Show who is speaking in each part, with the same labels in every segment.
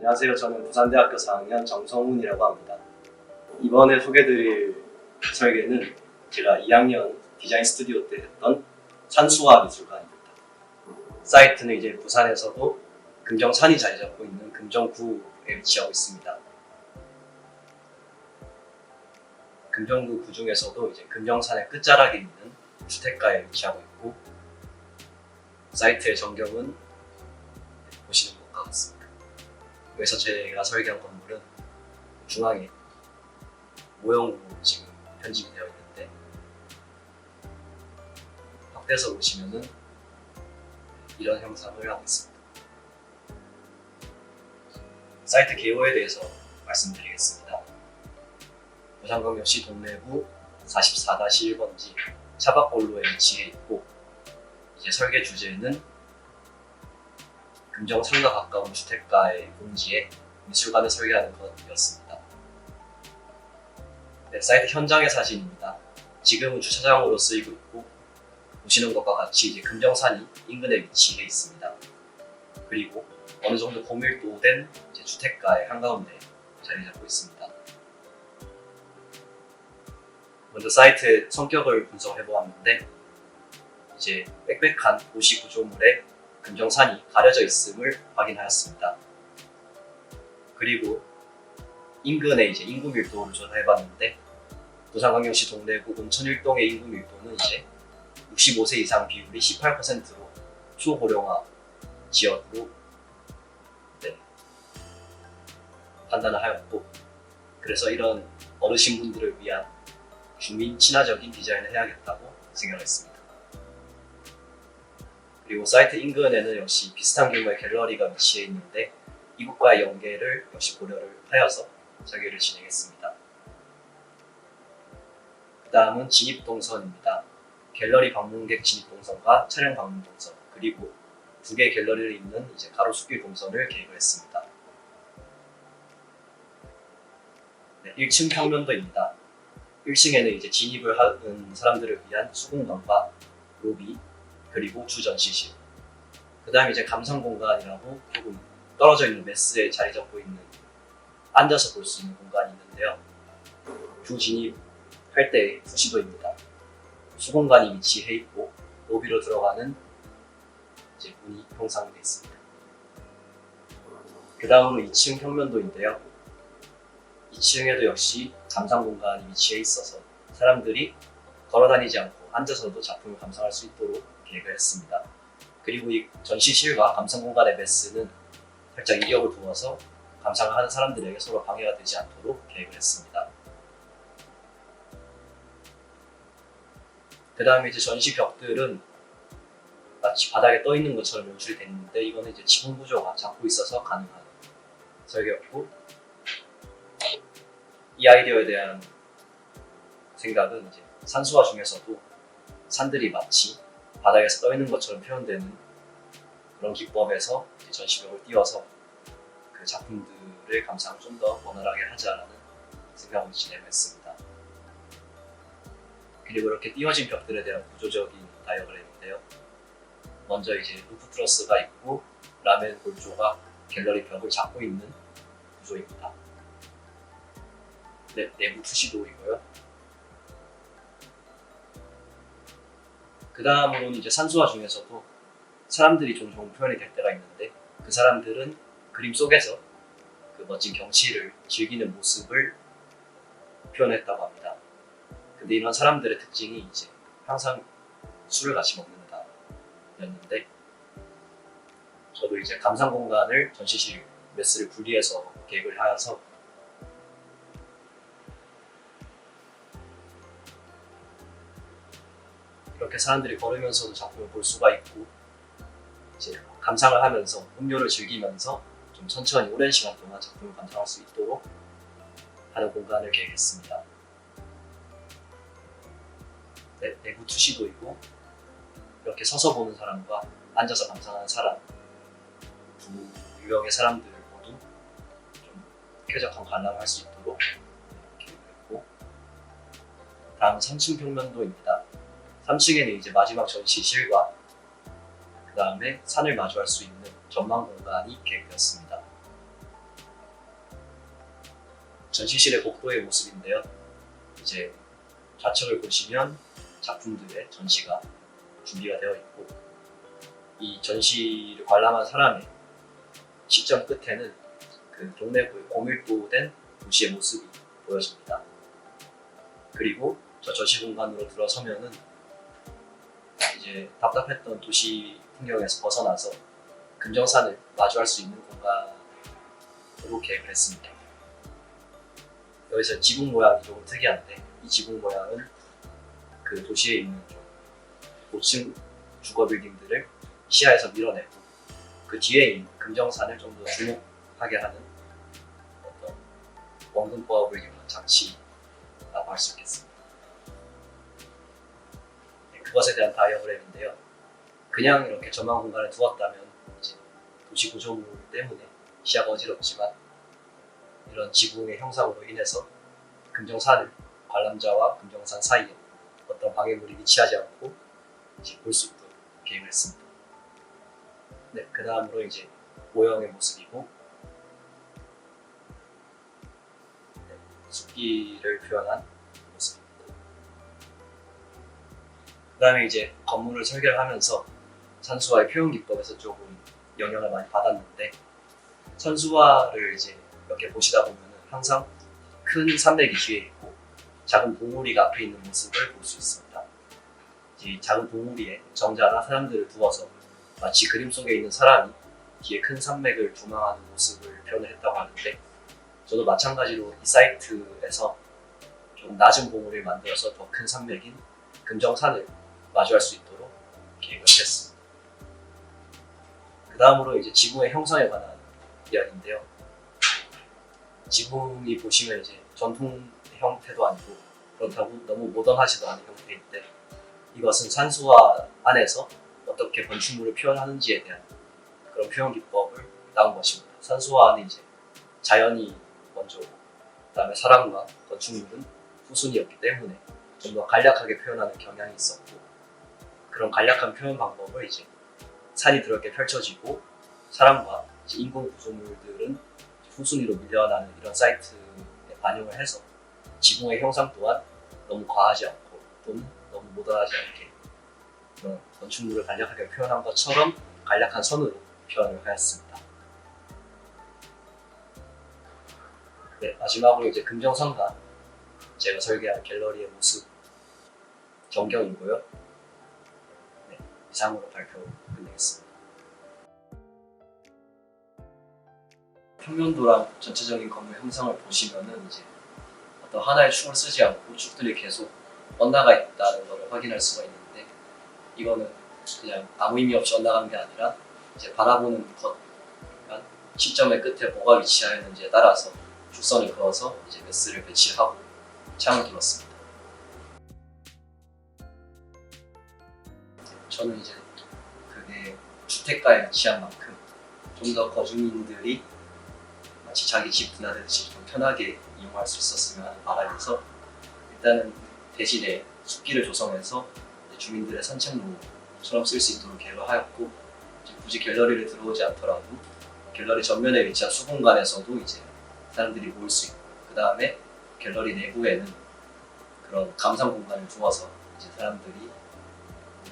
Speaker 1: 안녕하세요. 저는 부산대학교 4학년 정성훈이라고 합니다. 이번에 소개드릴 설계는 제가 2학년 디자인 스튜디오 때 했던 산수화 미술관입니다. 사이트는 이제 부산에서도 금정산이 자리 잡고 있는 금정구에 위치하고 있습니다. 금정구 구 중에서도 이제 금정산의 끝자락에 있는 주택가에 위치하고 있고 사이트의 전경은 그래서 제가 설계한 건물은 중앙에 모형으로 지금 편집이 되어 있는데 밖에서 보시면은 이런 형상을 하고 있습니다. 사이트 개요에 대해서 말씀드리겠습니다. 부산광역시 동래구 44-1번지 차박골로에 위치해 있고 이제 설계 주제는 금정산과 가까운 주택가의 공지에 미술관을 설계하는 것이었습니다. 네, 사이트 현장의 사진입니다. 지금은 주차장으로 쓰이고 있고 보시는 것과 같이 이제 금정산이 인근에 위치해 있습니다. 그리고 어느 정도 고밀도된 이제 주택가의 한가운데 자리 잡고 있습니다. 먼저 사이트의 성격을 분석해 보았는데 이제 빽빽한 도시 구조물에 금정산이 가려져 있음을 확인하였습니다. 그리고 인근에 이제 인구 밀도를 조사해봤는데 부산광역시 동래구 온천일동의 인구 밀도는 이제 65세 이상 비율이 18%로 초고령화 지역으로 네, 판단을 하였고 그래서 이런 어르신분들을 위한 주민 친화적인 디자인을 해야겠다고 생각했습니다. 그리고 사이트 인근에는 역시 비슷한 규모의 갤러리가 위치해 있는데 이곳과의 연계를 역시 고려를 하여서 설계를 진행했습니다. 그 다음은 진입 동선입니다. 갤러리 방문객 진입 동선과 차량 방문 동선 그리고 두 개의 갤러리를 잇는 이제 가로수길 동선을 계획을 했습니다. 네, 1층 평면도입니다. 1층에는 이제 진입을 하는 사람들을 위한 수공간과 로비 그리고 주전시실 그 다음에 이제 감성 공간이라고 조금 떨어져 있는 메스에 자리 잡고 있는 앉아서 볼 수 있는 공간이 있는데요. 주 진입할 때의 수시도입니다. 수공간이 위치해 있고 로비로 들어가는 이제 문이 형상되어 있습니다. 그 다음으로 2층 평면도인데요. 2층에도 역시 감상 공간이 위치해 있어서 사람들이 걸어 다니지 않고 앉아서도 작품을 감상할 수 있도록 계획을 했습니다. 그리고 이 전시실과 감상 공간의 메스는 살짝 이력을 두어서 감상을 하는 사람들에게 서로 방해가 되지 않도록 계획을 했습니다. 그 다음에 이제 전시 벽들은 마치 바닥에 떠 있는 것처럼 연출이 됐는데 이거는 이제 지붕 구조가 잡고 있어서 가능한 설계였고 이 아이디어에 대한 생각은 이제 산수화 중에서도 산들이 마치 바닥에서 떠 있는 것처럼 표현되는 그런 기법에서 전시벽을 띄워서 그 작품들의 감상을 좀 더 원활하게 하자라는 생각을 진행했습니다. 그리고 이렇게 띄워진 벽들에 대한 구조적인 다이어그램인데요. 먼저 이제 루프 트러스가 있고 라멘 골조가 갤러리 벽을 잡고 있는 구조입니다. 네, 내부 투시도이고요. 그 다음으로는 이제 산수화 중에서도 사람들이 종종 표현이 될 때가 있는데 그 사람들은 그림 속에서 그 멋진 경치를 즐기는 모습을 표현했다고 합니다. 근데 이런 사람들의 특징이 이제 항상 술을 같이 먹는다 였는데 저도 이제 감상 공간을 전시실 메스를 분리해서 계획을 하여서 이렇게 사람들이 걸으면서도 작품을 볼 수가 있고 이제 감상을 하면서 음료를 즐기면서 좀 천천히 오랜 시간 동안 작품을 감상할 수 있도록 하는 공간을 계획했습니다. 네, 내부 투시도이고 이렇게 서서 보는 사람과 앉아서 감상하는 사람 두 유형의 사람들 모두 좀 쾌적한 관람을 할 수 있도록 계획했고 다음 3층 평면도입니다. 3층에는 이제 마지막 전시실과 그 다음에 산을 마주할 수 있는 전망 공간이 계획되었습니다. 전시실의 복도의 모습인데요. 이제 좌측을 보시면 작품들의 전시가 준비가 되어 있고 이 전시를 관람한 사람의 시점 끝에는 그 동래구의 고밀도된 도시의 모습이 보여집니다. 그리고 저 전시 공간으로 들어서면은 이제 답답했던 도시 풍경에서 벗어나서 금정산을 마주할 수 있는 공간으로 계획을 했습니다. 여기서 지붕 모양이 조금 특이한데 이 지붕 모양은 그 도시에 있는 좀 고층 주거 빌딩들을 시야에서 밀어내고 그 뒤에 있는 금정산을 좀 더 주목하게 하는 어떤 원근법을 이용한 장치라고 할 수 있겠습니다. 네, 그것에 대한 다이어그램인데요. 그냥 이렇게 전망 공간에 두었다면 이제 도시 구조물 때문에 시야가 어지럽지만 이런 지붕의 형상으로 인해서 금정산을 관람자와 금정산 사이에 어떤 방해물이 위치하지 않고 이제 볼 수 있도록 계획을 했습니다. 네, 그 다음으로 이제 모형의 모습이고 네, 숲길을 표현한 그 다음에 이제 건물을 설계를 하면서 산수화의 표현 기법에서 조금 영향을 많이 받았는데 선수화를 이제 이렇게 보시다 보면 항상 큰 산맥이 뒤에 있고 작은 봉우리가 앞에 있는 모습을 볼 수 있습니다. 이 작은 봉우리에 정자나 사람들을 두어서 마치 그림 속에 있는 사람이 뒤에 큰 산맥을 조망하는 모습을 표현을 했다고 하는데 저도 마찬가지로 이 사이트에서 좀 낮은 봉우리를 만들어서 더 큰 산맥인 금정산을 마주할 수 있도록 계획을 했습니다. 그 다음으로 이제 지붕의 형성에 관한 이야기인데요. 지붕이 보시면 이제 전통 형태도 아니고 그렇다고 너무 모던하지도 않은 형태인데 이것은 산수화 안에서 어떻게 건축물을 표현하는지에 대한 그런 표현 기법을 나온 것입니다. 산수화는 이제 자연이 먼저고 그다음에 사람과 건축물은 후순이었기 때문에 좀 더 간략하게 표현하는 경향이 있었고 그런 간략한 표현 방법을 이제 산이 그렇게 펼쳐지고 사람과 인공 구조물들은 후순위로 밀려나는 이런 사이트에 반영을 해서 지붕의 형상 또한 너무 과하지 않고 또는 너무 모던하지 않게 그런 건축물을 간략하게 표현한 것처럼 간략한 선으로 표현을 하였습니다. 네, 마지막으로 이제 금정선과 제가 설계한 갤러리의 모습 전경이고요. 네, 이상으로 발표 끝내겠습니다. 평면도랑 전체적인 건물 형상을 보시면은 이제 어떤 하나의 축을 쓰지 않고 축들이 계속 엇나가 있다는 것을 확인할 수가 있는데 이거는 그냥 아무 의미 없이 엇나가는 게 아니라 이제 바라보는 것, 그러니까 시점의 끝에 뭐가 위치하였는지에 따라서 축선을 그어서 이제 메스를 배치하고 창을 둘렀습니다. 저는 이제 그게 주택가에 위치한 만큼 좀 더 거주민들이 마치 자기 집 분화되듯이 좀 편하게 이용할 수 있었으면 하는 바람에서 일단은 대신에 숲길을 조성해서 주민들의 산책로처럼 쓸 수 있도록 계획을 하였고 이제 굳이 갤러리를 들어오지 않더라도 갤러리 전면에 위치한 수공간에서도 이제 사람들이 모일 수 있고 그 다음에 갤러리 내부에는 그런 감상 공간을 두어서 이제 사람들이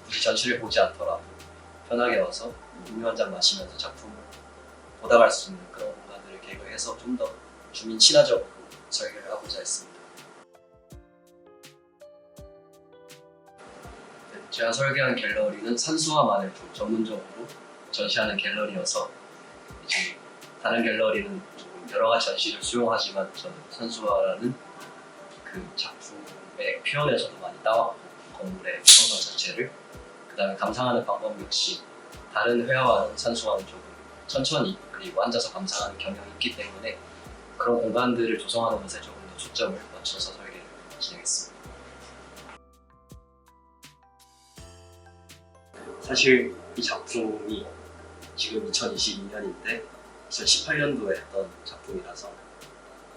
Speaker 1: 굳이 전시를 보지 않더라도 편하게 와서 음료 한 잔 마시면서 작품을 보다 갈 수 있는 그런 공간들을 계획을 해서 좀 더 주민 친화적으로 설계를 하고자 했습니다. 네, 제가 설계한 갤러리는 산수화만을 좀 전문적으로 전시하는 갤러리여서 이제 다른 갤러리는 여러 가지 전시를 수용하지만 저는 산수화라는 그 작품의 표현에서도 많이 따왔고 건물의 형상 자체를 그 다음에 감상하는 방법 역시 다른 회화와는 산수화는 조금 천천히 그리고 앉아서 감상하는 경향이 있기 때문에 그런 공간들을 조성하는 것에 조금 더 초점을 맞춰서 설계를 진행했습니다. 사실 이 작품이 지금 2022년인데 2018년도에 했던 작품이라서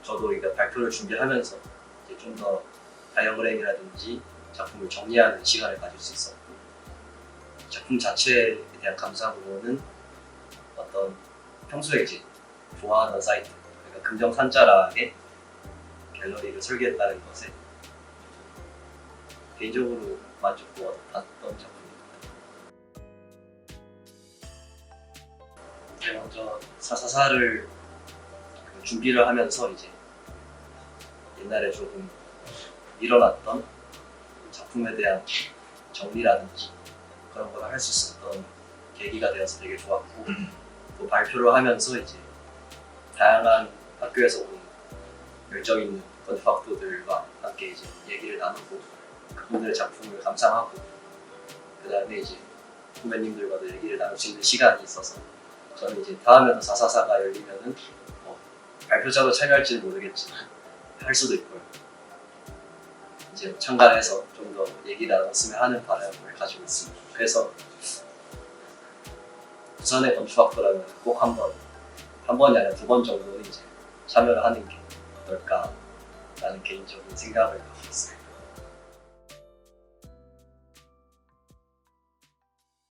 Speaker 1: 저도 이거 발표를 준비하면서 좀 더 다이어그램이라든지 작품을 정리하는 시간을 가질 수 있었고 작품 자체에 대한 감상으로는 어떤 평소에 이제 좋아하던 사이트 그러니까 금정산자락의 갤러리를 설계했다는 것에 개인적으로 만족도가 높았던 작품입니다. 네, 먼저 사사사를 그 준비를 하면서 이제 옛날에 조금 일어났던 작품에 대한 정리라든지 그런 걸 할 수 있었던 계기가 되어서 되게 좋았고 또 발표를 하면서 이제 다양한 학교에서 온 열정 있는 건축학도들과 함께 이제 얘기를 나누고 그분들의 작품을 감상하고 그 다음에 이제 후배님들과도 얘기를 나눌 수 있는 시간이 있어서 저는 이제 다음에도 사사사가 열리면은 뭐 발표자로 참여할지는 모르겠지만 할 수도 있고요. 이제 참가해서 좀 더 얘기 나눴으면 하는 바람을 가지고 있습니다. 그래서 부산의 건축학도라면 꼭 한 번, 한 번이 아니라 두 번 정도는 이제 참여를 하는 게 어떨까라는 개인적인 생각을 갖고 있습니다.